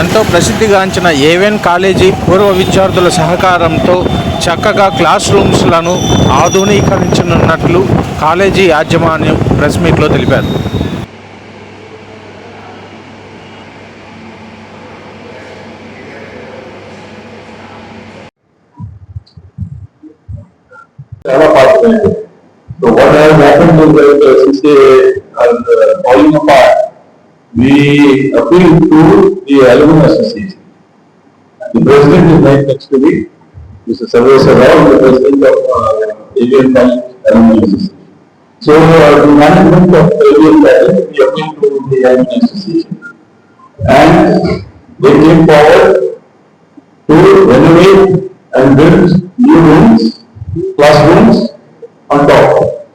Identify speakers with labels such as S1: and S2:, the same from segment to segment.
S1: ఎంతో ప్రసిద్ధిగాంచిన ఏవెన్ కాలేజీ పూర్వ విద్యార్థుల సహకారంతో చక్కగా క్లాస్ రూమ్స్లను ఆధునీకరించనున్నట్లు కాలేజీ యాజమాన్యం ప్రెస్ మీట్లో తెలిపారు.
S2: చాలా So what has happened is that uh, since they are falling apart, we appeal to the alumni association. The president is right next to me, Mr. Sarvesa Rao, the president of uh, Indian College Alumni Association. So uh, the management of Indian College, we appeal to the alumni association. And they came forward to renovate and build new rooms, classrooms on top.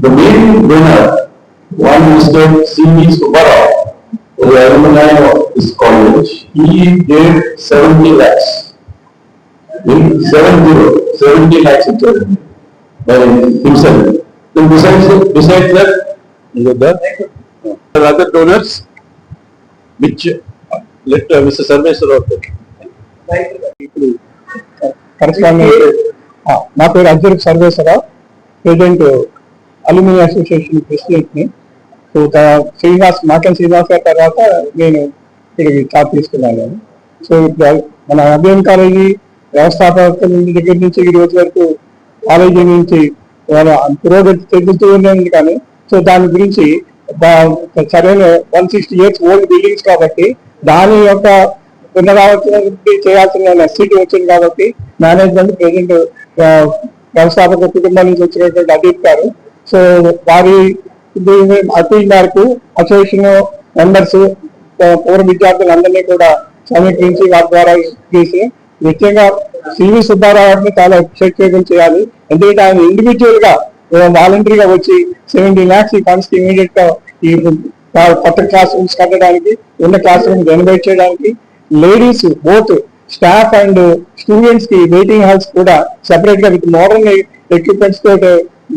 S2: The main winner, one Mr. C.V. Subbarao, the alumni of this college, he gave seventy lakhs. In seven zero, seventy lakhs in charity by himself. Then besides, besides that, is it there? There are other donors, which, uh, let uh, Mr. Sarveswar out.
S3: ఇప్పుడు correspondent ఆ, నా పేరు Ajjar Sarveswararao president aluminium association president ని so త- Srinivas mutton Srinivas గారి తర్వాత నేను ఇక్కడికి చార్జ్ తీసుకున్నాను. సో ఇప్పుడు మన అభియం కాలేజీ వ్యవస్థాపక దగ్గర నుంచి ఈ రోజు వరకు కాలేజీ నుంచి వాళ్ళ పురోగతి చెందుతూ ఉన్నది కానీ సో దాని గురించి సరైన one sixty years old buildings కాబట్టి దాని యొక్క పునరావృత్తి చేయాల్సిన నెసిటీ వచ్చింది కాబట్టి మేనేజ్మెంట్ ప్రెసిడెంట్ వ్యవస్థాపక కుటుంబం నుంచి వచ్చినటువంటి అదీప్ గారు సో వారి దీని అపీల్ మేరకు అసోసియేషన్ మెంబర్స్ పూర్వ విద్యార్థులందరినీ కూడా సమీకరించి వారి ద్వారా చేసి ముఖ్యంగా సివి సుబ్బారావు గారిని చాలా ప్రత్యేకం చేయాలి. ఎందుకంటే ఆయన ఇండివిజువల్గా వాలంటరీగా వచ్చి సెవెంటీ ల్యాక్స్ ఈ ఫండ్స్కి ఇమీడియట్గా ఈ కొత్త క్లాస్ రూమ్స్ కట్టడానికి ఉన్న క్లాస్ రూమ్స్ రెనోవేట్ చేయడానికి లేడీస్ బోత్ స్టాఫ్ అండ్ స్టూడెంట్స్కి వెయిటింగ్ హాల్స్ కూడా సెపరేట్గా విత్ మోడర్న్ ఎక్విప్మెంట్స్తో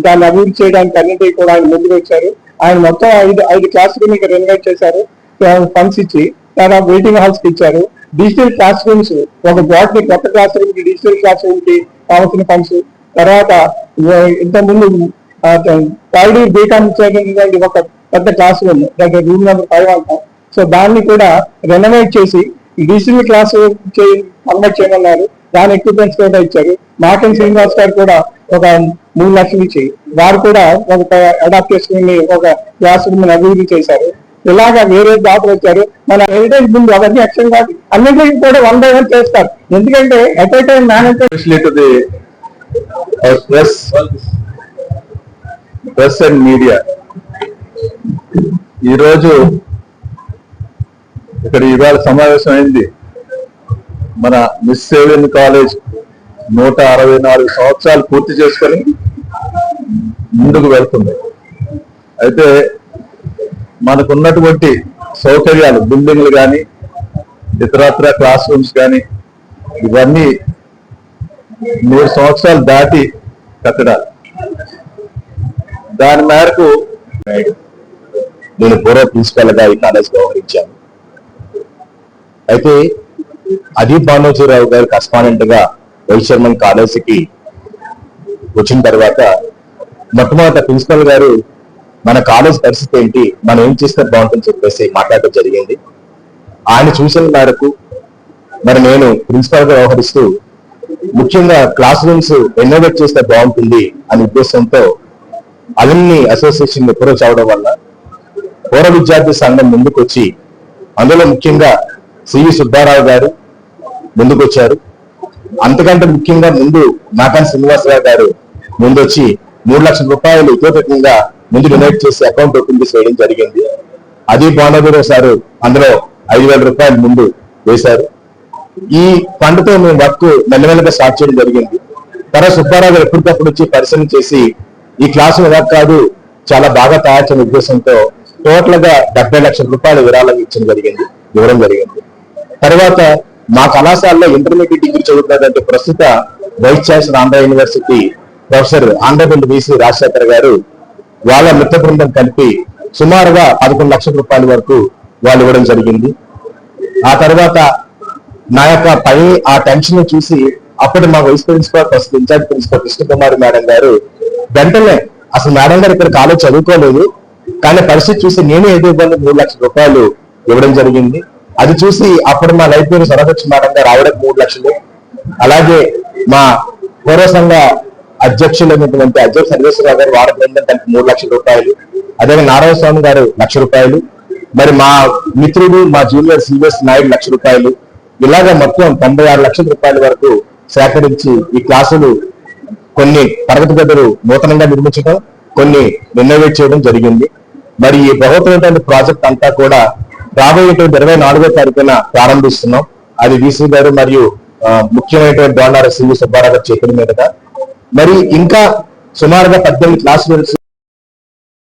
S3: దాన్ని అభివృద్ధి చేయడానికి అన్నిటికీ కూడా ఆయన ముందుకు వచ్చారు. ఆయన మొత్తం ఐదు ఐదు క్లాస్ రూమ్ ఇక్కడ రెనోవేట్ చేశారు. ఫండ్స్ ఇచ్చి తర్వాత వెయిటింగ్ హాల్స్కి ఇచ్చారు. డిజిటల్ క్లాస్ రూమ్స్ ఒక బ్లాక్ని కొత్త క్లాస్ రూమ్కి డిజిటల్ క్లాస్ రూమ్కి కావాల్సిన ఫండ్స్ తర్వాత ఇంతకుముందు ముందు బీకామ్ చేసినటువంటి ఒక పెద్ద క్లాస్ రూమ్ దగ్గర రూమ్ నెంబర్ ఫైవ్ అంటాం. సో దాన్ని కూడా రెనోవేట్ చేసి డిజిటల్ క్లాస్ కన్వర్ట్ చేయమన్నారు. దాని ఎక్విప్మెంట్స్ కూడా ఇచ్చారు. మాకెన్ శ్రీనివాస్ గారు కూడా ఒక మూడు లక్షలు ఇచ్చి వారు కూడా ఒక అడాప్ట్ చేసుకుని ఒక క్లాస్ అభివృద్ధి చేశారు. ఇలాగా వేరే దాతలు వచ్చారు. మన హెరిటేజ్ ముందు అవన్నీ యాక్షన్ కాదు. అన్నింటికి కూడా వన్ బై వన్ చేస్తారు. ఎందుకంటే
S2: at a time management press press and media ఈరోజు ఇక్కడ ఇవాళ సమావేశం అయింది మన మిస్ సేవియన్ కాలేజ్ నూట అరవై నాలుగు సంవత్సరాలు పూర్తి చేసుకొని ముందుకు వెళ్తుంది. అయితే మనకున్నటువంటి సౌకర్యాలు బిల్డింగ్లు కానీ ఇతరత్ర క్లాస్ రూమ్స్ కానీ ఇవన్నీ మూడు సంవత్సరాలు దాటి కట్టడాలు. దాని మేరకు నేను పూర్వ ప్రిన్సిపల్గా ఈ కాలేజ్ వ్యవహరించాను. అయితే అదీప్ భానోజీరావు గారు కరస్పాండెంట్ గా కాలేజీకి వచ్చిన తర్వాత మొట్టమొదట ప్రిన్సిపల్ గారు మన కాలేజ్ పరిస్థితి ఏంటి? మనం ఏం చేస్తే బాగుంటుందని చెప్పేసి మాట్లాడటం జరిగింది. ఆయన చూసిన మేరకు మరి నేను ప్రిన్సిపల్గా వ్యవహరిస్తూ ముఖ్యంగా క్లాస్ రూమ్స్ రెనోవేట్ చేస్తే బాగుంటుంది అనే ఉద్దేశంతో అలమ్ని అసోసియేషన్ అప్రోచ్ అవడం వల్ల పూర్వ విద్యార్థి సంఘం ముందుకొచ్చి అందులో ముఖ్యంగా సివి సుబ్బారావు గారు ముందుకొచ్చారు. అంతకంటే ముఖ్యంగా ముందు నాకాన్ శ్రీనివాసరావు గారు ముందు వచ్చి మూడు లక్షల రూపాయలు ఇతోటకంగా ముందు డొనేట్ చేసి అకౌంట్ ఓపెన్ చేసి వేయడం జరిగింది. అది బాణవీరావు సారు అందులో ఐదు వేల రూపాయలు ముందు వేశారు. ఈ ఫండ్తో మేము వర్క్ మెల్లమెల్లగా స్టార్ట్ చేయడం జరిగింది. తర్వాత సుబ్బారావు గారు ఎప్పటికప్పుడు వచ్చి పరిశీలన చేసి ఈ క్లాసు ఎలా కాదు చాలా బాగా తయారు చేయని ఉద్దేశంతో టోటల్గా డెబ్బై లక్షల రూపాయలు విరాళం ఇచ్చడం జరిగింది ఇవ్వడం జరిగింది. తర్వాత మా కళాశాలలో ఇంటర్మీడియట్ డిగ్రీ చదువుతున్నటువంటి ప్రస్తుత vice chancellor Andhra university professor ఆంధ్రబెల్లి VC Rajasekhar garu వాళ్ళ మిత్ర బృందం కలిపి సుమారుగా పదకొండు లక్షల రూపాయల వరకు వాళ్ళు ఇవ్వడం జరిగింది. ఆ తర్వాత నా యొక్క పని ఆ టెన్షన్ చూసి అప్పుడు మా vice principal first in charge principal Krishnakumari madam garu వెంటనే అసలు మేడం గారు ఇక్కడ కాలేజ్ చదువుకోలేదు. కానీ పరిస్థితి చూసి నేను ఏదో ఇవ్వాలి మూడు లక్షల రూపాయలు ఇవ్వడం జరిగింది. అది చూసి అప్పుడు మా లైబ్రరీ సరస్వతి మేడం గారు మూడు లక్షలు. అలాగే మా పూర్వ సంఘ అధ్యక్షులైనటువంటి అధ్యక్ష సర్వేశ్వరరావు గారు వారి బృందం కలిపి మూడు లక్షల రూపాయలు. అదే నారాయణ స్వామి గారు లక్ష రూపాయలు. మరి మా మిత్రుడు మా జూనియర్ సివిఎస్ నాయుడు లక్ష రూపాయలు. ఇలాగ మొత్తం తొంభై ఆరు లక్షల రూపాయల వరకు సేకరించి ఈ క్లాసులు కొన్ని తరగతి గదులు నూతనంగా నిర్మించడం కొన్ని రెనోవేట్ చేయడం జరిగింది. మరి ఈ ప్రభుత్వం ప్రాజెక్ట్ అంతా కూడా రాబోయేటువంటి ఇరవై నాలుగో తారీఖున ప్రారంభిస్తున్నాం. అది వీసీ గారు మరియు ముఖ్యమైనటువంటి దోండార సివి సుబ్బారావు గారు చేతుల మీదుగా. మరి ఇంకా సుమారుగా పద్దెనిమిది క్లాస్ రూమ్స్